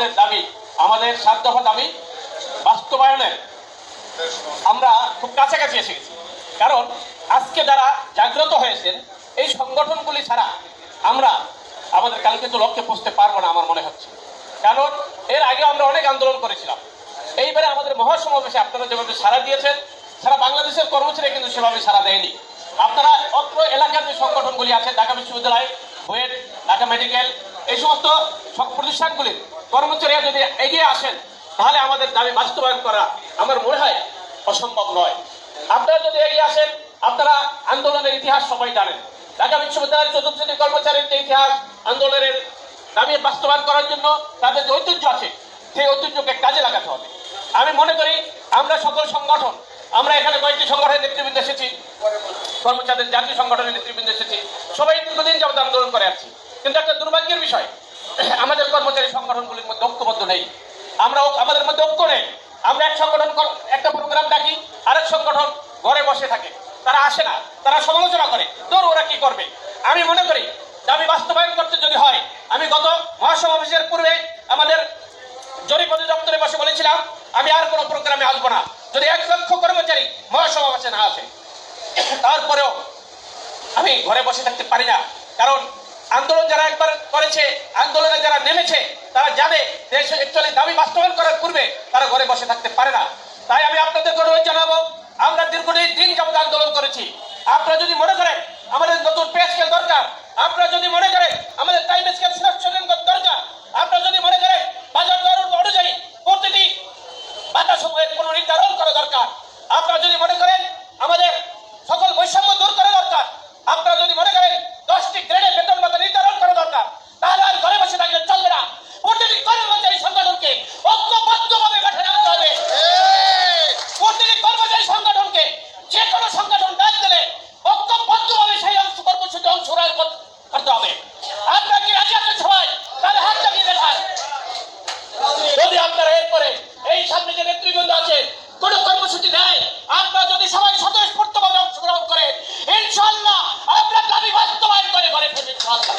আমাদের দাবি, আমাদের সাত দফা দাবি বাস্তবায়নের আমরা খুব কাছাকাছি এসে গেছি। কারণ আজকে যারা জাগ্রত হয়েছেন, এই সংগঠনগুলি ছাড়া আমরা আমাদের কাঙ্ক্ষিত লক্ষ্যে পৌঁছতে পারব না আমার মনে হচ্ছে। কারণ এর আগে আমরা অনেক আন্দোলন করেছিলাম। এইবারে আমাদের মহাসমাবেশে আপনারা যেভাবে সারা দিয়েছেন, সারা বাংলাদেশের কর্মচারী কিন্তু সেভাবে সারা দেয়নি। আপনারা অত্র এলাকার যে সংগঠনগুলি আছে, ঢাকা বিশ্ববিদ্যালয়, বুয়েট, ঢাকা মেডিকেল, এই সমস্ত প্রতিষ্ঠানগুলির কর্মচারীরা যদি এগিয়ে আসেন, তাহলে আমাদের দাবি বাস্তবায়ন করা আমার মনে হয় অসম্ভব নয়। আপনারা যদি এগিয়ে আসেন, আপনারা আন্দোলনের ইতিহাস সবাই জানেন। ঢাকা বিশ্ববিদ্যালয়ের চতুর্থ শ্রেণির কর্মচারীর যে ইতিহাস, আন্দোলনের দাবি বাস্তবায়ন করার জন্য তাদের যে ঐতিহ্য আছে, সেই ঐতিহ্যকে কাজে লাগাতে হবে। আমি মনে করি, আমরা সকল সংগঠন, আমরা এখানে কয়েকটি সংগঠনের নেতৃবৃন্দ এসেছি, কর্মচারীদের জাতীয় সংগঠনের নেতৃবৃন্দ এসেছি, সবাই দীর্ঘদিন যাবত আন্দোলন করে আসছি। কিন্তু একটা দুর্ভাগ্যের বিষয় আমাদের কর্মচারী সংগঠনগুলির মধ্যে ঐক্যবদ্ধ নেই। আমরা আমাদের মধ্যে ঐক্য নেই। আমরা এক সংগঠন একটা প্রোগ্রাম ডাকি, আরেক সংগঠন ঘরে বসে থাকে। তারা আসে না, তারা সমালোচনা করে, তোর ওরা কি করবে? আমি মনে করি, দাবি বাস্তবায়ন করতে যদি হয়, আমি গত মহাসমাবেশের পূর্বে আমাদের জরিপ অধিদপ্তরে বসে বলেছিলাম, আমি আর কোনো প্রোগ্রামে আসব না। যদি এক লক্ষ কর্মচারী মহাসমাবেশে না আসে, তারপরেও আমি ঘরে বসে থাকতে পারি না। কারণ আন্দোলন যারা একবার করেছে, আন্দোলনে যারা নেমেছে, তারা জানে দেশ অ্যাকচুয়ালি দাবি বাস্তবায়ন করার পূর্বে তারা ঘরে বসে থাকতে পারে না। তাই আমি আপনাদের অনুরোধ জানাব, আমরা দীর্ঘদিন দিন যাবত আন্দোলন করেছি। আপনারা যদি মনে করেন, আমাদের নতুন পে স্কেল দরকার, আপনারা যদি মনে করেন, আমাদের টাইম স্কেল সিলেকশন দরকার আপনারা যদি মনে করেন বাজার দর অনুযায়ী প্রতিটি বাধা সমূহের পুনর্নির্ধারণ করা দরকার আপনারা যদি মনে করেন আমাদের সকল বৈষম্য দূর করা দরকার আপনারা যদি মনে করেন দশটি গ্রেডে বেতন ভাতা নির্ধারণ করা দরকার তাহলে আর ঘরে বসে থাকলে চলবে না প্রতিটি কর্মচারী সংগঠনকে ঐক্যবদ্ধভাবে মাঠে নামতে হবে প্রতিটি কর্মচারী সংগঠনকে যে কোনো সংগঠন ডাক দিলে ঐক্যবদ্ধভাবে সেই অংশ কর্মসূচি অংশগ্রহণ কর- করতে হবে আপনারা কি রাজি আছেন সবাই তাহলে হাত চাপিয়ে দেখান যদি আপনারা এরপরে এই সামনে যে নেতৃবৃন্দ আছে কোন কর্মসূচি দেয়। আপনারা যদি সবাই স্বতঃস্ফূর্তভাবে অংশগ্রহণ করেন ইনশাল্লাহ আমরা দাবি বাস্তবায়ন করে ঘরে ফিরবেন ইনশাআল্লাহ।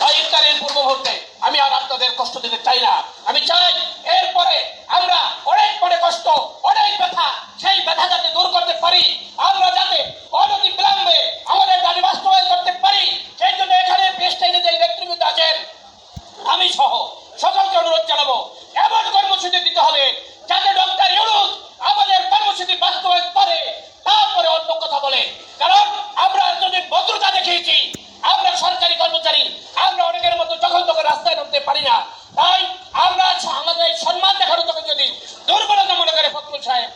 তাই ইফতারের পূর্ব মুহূর্তে আমি আর আপনাদের কষ্ট দিতে চাই না। আমি চাই এরপরে আমরা অনেক মনে কষ্ট, অনেক ব্যথা, সেই ব্যথা যাতে দূর করতে পারি। আমরা যাতে অনতি বিলম্বে আমাদের দাবি বাস্তবায়ন করতে পারি। সেই জন্য এখানে পেস্টাইনে যে নেতৃবৃন্দ আছেন, আমি সহ সকলকে অনুরোধ জানাব, এমন কর্মসূচি দিতে হবে যাতে ডক্টর ইউনুস আমাদের কর্মসূচি বাস্তবায়ন করে তারপরে অন্য কথা বলে কারণ আমরা যদি ভদ্রতা দেখিয়েছি আমরা সরকারি কর্মচারী আমরা অনেকের মতো যখন তখন রাস্তায় নামতে পারি না তাই আমরা স- আমাদের সম্মান দেখানো তখন যদি দুর্বলতা মনে করে ফখরুল সাহেব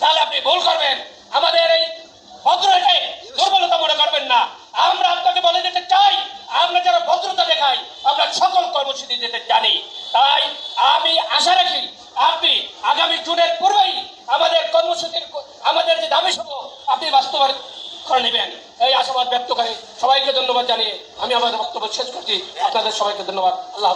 তাহলে আপনি ভুল করবেন আমাদের এই ভদ্রতাকে দুর্বলতা মনে করবেন না আমরা আপনাকে বলে দিতে চাই আমরা যারা ভদ্রতা দেখাই আমরা সকল কর্মসূচি দিতে জানি তাই আমি আশা রাখি আপনি আগামী জুনের পূর্বেই আমাদের কর্মসূচির আমাদের যে দাবি সহ আপনি বাস্তবায়ন করে নেবেন। এই আশাবাদ ব্যক্ত করে সবাইকে ধন্যবাদ জানিয়ে আমি আমাদের বক্তব্য শেষ করছি। আপনাদের সবাইকে ধন্যবাদ। আল্লাহ।